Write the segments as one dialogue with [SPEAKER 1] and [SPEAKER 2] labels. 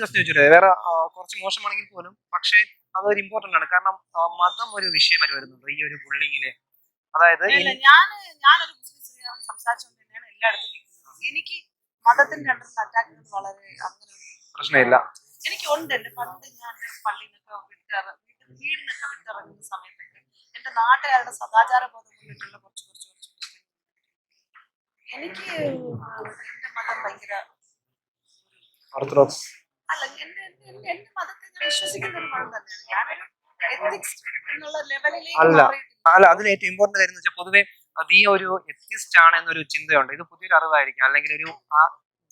[SPEAKER 1] Just ചോദിച്ചു വേറെ കുറച്ച് മോശമാണെങ്കിൽ പോലും പക്ഷേ അതൊരു ഇമ്പോർട്ടന്റ് ആണ്. കാരണം മതം ഒരു വിഷയമായി വരുന്നുണ്ട്. ഈ ഒരു ബുള്ളിങ്ങിൽ അതായത് ഈ-
[SPEAKER 2] ഇല്ല ഞാൻ ഞാനൊരു മുസ്ലിം സ്ത്രീയാണ് സംസാരിച്ചുകൊണ്ട് തന്നെയാണ് എല്ലായിടത്തും നിൽക്കുന്നത്. എനിക്ക് മതത്തിന്റെ അണ്ടറിൽ അറ്റാക്ക് വളരെ
[SPEAKER 1] പ്രശ്നമില്ല.
[SPEAKER 2] എനിക്ക് ഉണ്ട് എന്റെ പണ്ട് ഞാൻ പള്ളിയിൽ നിന്നൊക്കെ വിട്ടിറ വീടിൽ നിന്നൊക്കെ വിട്ടിറങ്ങുന്ന സമയത്തൊക്കെ എന്റെ നാട്ടുകാരുടെ സദാചാര ബോധം കൊണ്ടിട്ടുള്ള കുറച്ച് കുറച്ച് കുറച്ച് എനിക്ക് എന്റെ മതം ഭയങ്കര
[SPEAKER 1] ഓർത്തഡോക്സ്
[SPEAKER 2] എന്റെ എന്റെ- മതത്തെ ഞാൻ വിശ്വസിക്കുന്ന ഒരു മതം തന്നെയാണ്. ഞാനൊരു എത്തിക്സ് എന്നുള്ള ലെവലിലേക്ക്
[SPEAKER 1] അല്ല.
[SPEAKER 2] അതിന്
[SPEAKER 1] അല്ല അതിൽ ഏറ്റവും ഇമ്പോർട്ടന്റ് കാര്യം എന്ന് വെച്ചാൽ പൊതുവെ നീ ഒരു എത്തിസ്റ്റ് ആണ് എന്നൊരു ചിന്തയുണ്ട്. ഇത് പുതിയൊരു അറിവായിരിക്കും. അല്ലെങ്കിൽ ഒരു ആ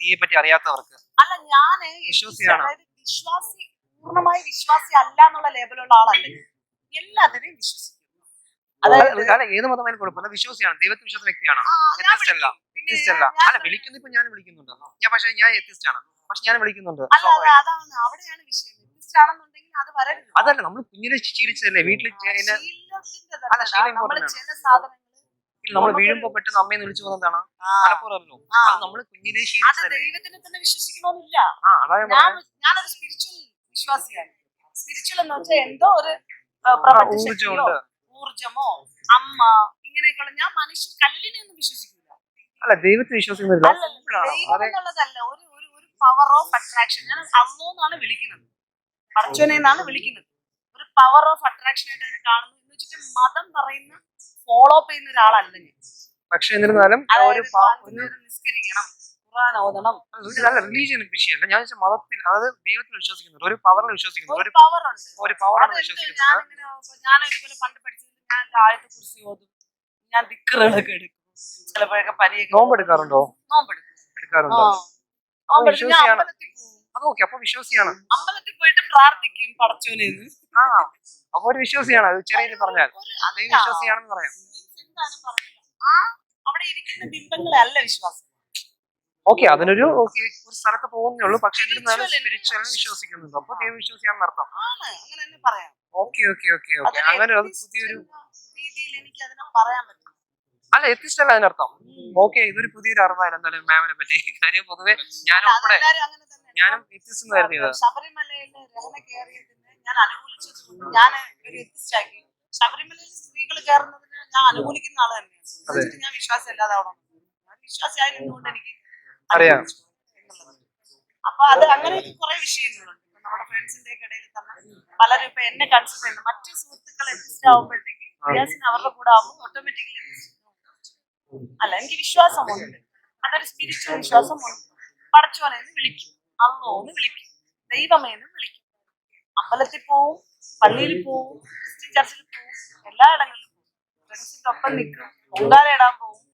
[SPEAKER 1] ദിയെ പറ്റി അറിയാത്തവർക്ക്.
[SPEAKER 2] അല്ല ഞാൻ
[SPEAKER 1] വിശ്വാസിയാണ്.
[SPEAKER 2] അതായത് വിശ്വാസി പൂർണമായി വിശ്വാസി അല്ല എന്നുള്ള ലേബലുള്ള ആളല്ല ഞാൻ. എല്ലാത്തിനെയും വിശ്വസിക്കും അതായത്
[SPEAKER 1] അല്ല ഏത് മതമായാലും കുഴപ്പമില്ല. വിശ്വാസിയാണ് ദൈവത്തെ വിശ്വാസ വ്യക്തിയാണ്.
[SPEAKER 2] ആ, ഞാൻ
[SPEAKER 1] എത്തിസ്റ്റ് അല്ല.
[SPEAKER 2] പിന്നെ ഞാൻ-
[SPEAKER 1] വിളിക്കുന്ന ഇപ്പൊ ഞാൻ വിളിക്കുന്നുണ്ടോ. ഞാൻ പക്ഷേ ഞാൻ എത്തിസ്റ്റ് ആണ്. പക്ഷെ ഞാൻ വിളിക്കുന്നുണ്ട്.
[SPEAKER 2] അവിടെയാണ് വിഷയം. എത്തിസ്റ്റ് ആണെന്നുണ്ടെങ്കിൽ അത് വരരുത്.
[SPEAKER 1] അതല്ല നമ്മൾ കുഞ്ഞിനെ ശീലിച്ചതല്ലേ? വീട്ടിൽ അല്ല, ശീലം
[SPEAKER 2] ചില സാധനങ്ങൾ
[SPEAKER 1] നമ്മൾ വീഴുമ്പോ പെട്ടെന്ന് അമ്മയെന്ന് വിളിച്ചു പോകുന്നതാണ് മലപ്പുറമല്ലോ. അത് നമ്മൾ കുഞ്ഞിനെ
[SPEAKER 2] ദൈവത്തിനെ തന്നെ വിശ്വസിക്കണമെന്നില്ല. ഞാനൊരു സ്പിരിച്വൽ വിശ്വാസിയാണ്. സ്പിരിച്വൽ എന്ന് വെച്ചാൽ എന്തോ ഒരു ഊർജമോ അമ്മ ഇങ്ങനെയൊക്കെയുള്ള ഞാൻ മനുഷ്യ കല്ലിനെ ഒന്നും വിശ്വസിക്കില്ല
[SPEAKER 1] അല്ല ദൈവത്തെ വിശ്വസിക്കുന്നില്ല
[SPEAKER 2] പവർ ഓഫ് അട്രാക്ഷൻ ഞാൻ അന്നോന്നാണ് വിളിക്കുന്നത്. അർജുന എന്നാണ് വിളിക്കുന്നത്. ഒരു പവർ ഓഫ് അട്രാക്ഷൻ ആയിട്ട് അതിനെ കാണുന്നു എന്ന് വെച്ചിട്ട് മതം പറയുന്ന ഫോളോ അപ്പ് ചെയ്യുന്ന ഒരാളല്ല ഞാൻ.
[SPEAKER 1] പക്ഷെ എന്നിരുന്നാലും
[SPEAKER 2] നിസ്കരിക്കണം. ഖുർആൻ ഓതണം.
[SPEAKER 1] നല്ല റിലീജിയൻ വിഷയമല്ല. ഞാൻ മതത്തിൽ അതായത് ദൈവത്തിൽ വിശ്വസിക്കുന്നു ഒരു പവറിൽ വിശ്വസിക്കുന്നു
[SPEAKER 2] ഒരു പവർ ഉണ്ട്.
[SPEAKER 1] ഒരു പവറാണ് വിശ്വസിക്കുന്നത്
[SPEAKER 2] ഞാൻ ഇതുപോലെ പണ്ട് പഠിച്ചത് ഞാൻ ആയത്തെ കുറിച്ച് ഓതും. ഞാൻ ദിക്കറുകളൊക്കെ എടുക്കും. ചിലപ്പോഴൊക്കെ പനിയൊക്കെ
[SPEAKER 1] നോമ്പ് എടുക്കാറുണ്ടോ
[SPEAKER 2] നോമ്പെടുക്കും.
[SPEAKER 1] എടുക്കാറുണ്ടോ? വിശ്വാസിയാണ്. അത് ഓക്കെ അപ്പൊ വിശ്വാസിയാണ്.
[SPEAKER 2] അമ്പലത്തിൽ പോയിട്ട് പ്രാർത്ഥിക്കും പടച്ചോനെന്ന്
[SPEAKER 1] ആ അപ്പൊ ഒരു വിശ്വസിയാണ് അത് ചെറിയ പറഞ്ഞാൽ. ദൈവ വിശ്വസിയാണെന്ന് പറയാം.
[SPEAKER 2] അവിടെ ഇരിക്കുന്ന ബിംബങ്ങളെ അല്ല വിശ്വാസം.
[SPEAKER 1] ഓക്കെ അതിനൊരു ഓക്കെ ഒരു സ്ഥലത്ത് പോകുന്നേ ഉള്ളൂ. പക്ഷെ എന്നിരുന്നാലും സ്പിരിച്വൽ വിശ്വസിക്കുന്നുണ്ട്. അപ്പൊ ദൈവ വിശ്വാസിയാണെന്ന് അർത്ഥം. Okay okay okay okay. അങ്ങനെ അത് പുതിയൊരു
[SPEAKER 2] രീതിയിൽ എനിക്ക് അതിനെ പറയാൻ പറ്റും
[SPEAKER 1] അല്ല എത്തിസ്റ്റ് അല്ല അതിനർത്ഥം. ഓക്കെ ഇതൊരു പുതിയൊരു അറിവായിരുന്നു എന്തായാലും മാമിനെ പറ്റി. കാര്യം പൊതുവെ ഞാൻ ഉൾപ്പെടെ
[SPEAKER 2] അങ്ങനെ
[SPEAKER 1] ഞാനും എത്തിസ്റ്റ് എന്ന് കരുതിയത്
[SPEAKER 2] ശബരിമലയിൽ രഹന കയറിയതിന് ഞാൻ ഞാൻ ഒരു എത്തിസ്റ്റ് ആക്കി. ശബരിമലയിൽ സ്ത്രീകൾ കയറുന്നതിന് ഞാൻ അനുകൂലിക്കുന്ന ആൾ തന്നെയാണ് ഞാൻ വിശ്വാസം ഞാൻ എനിക്ക്
[SPEAKER 1] അറിയാം.
[SPEAKER 2] അപ്പൊ അത് അങ്ങനെയൊക്കെ കുറെ വിഷയങ്ങളുണ്ട്. നമ്മുടെ ഫ്രണ്ട്സിന്റെ ഒക്കെ ഇടയിൽ തന്നെ പലരും ഇപ്പൊ എന്നെ കൺസിഡർ ചെയ്യുന്നു മറ്റു സുഹൃത്തുക്കൾ എത്തിസ്റ്റ് ആവുമ്പോഴത്തേക്ക് അവരുടെ കൂടെ ആവുമ്പോൾ ഓട്ടോമാറ്റിക്കലി അല്ല എനിക്ക് വിശ്വാസമുണ്ട്. അതൊരു സ്പിരിച്വൽ വിശ്വാസമുണ്ട്. പടച്ചോനെന്ന് വിളിക്കും. അമ്മോന്ന് വിളിക്കും. ദൈവമേന്ന് വിളിക്കും. അമ്പലത്തിൽ പോവും പള്ളിയിൽ പോവും ക്രിസ്ത്യൻ ചർച്ചിൽ പോവും എല്ലായിടങ്ങളിലും പോവും. ഫ്രണ്ട്സിന്റെ ഒപ്പം നിൽക്കും. പൊങ്കാല ഇടാൻ പോവും.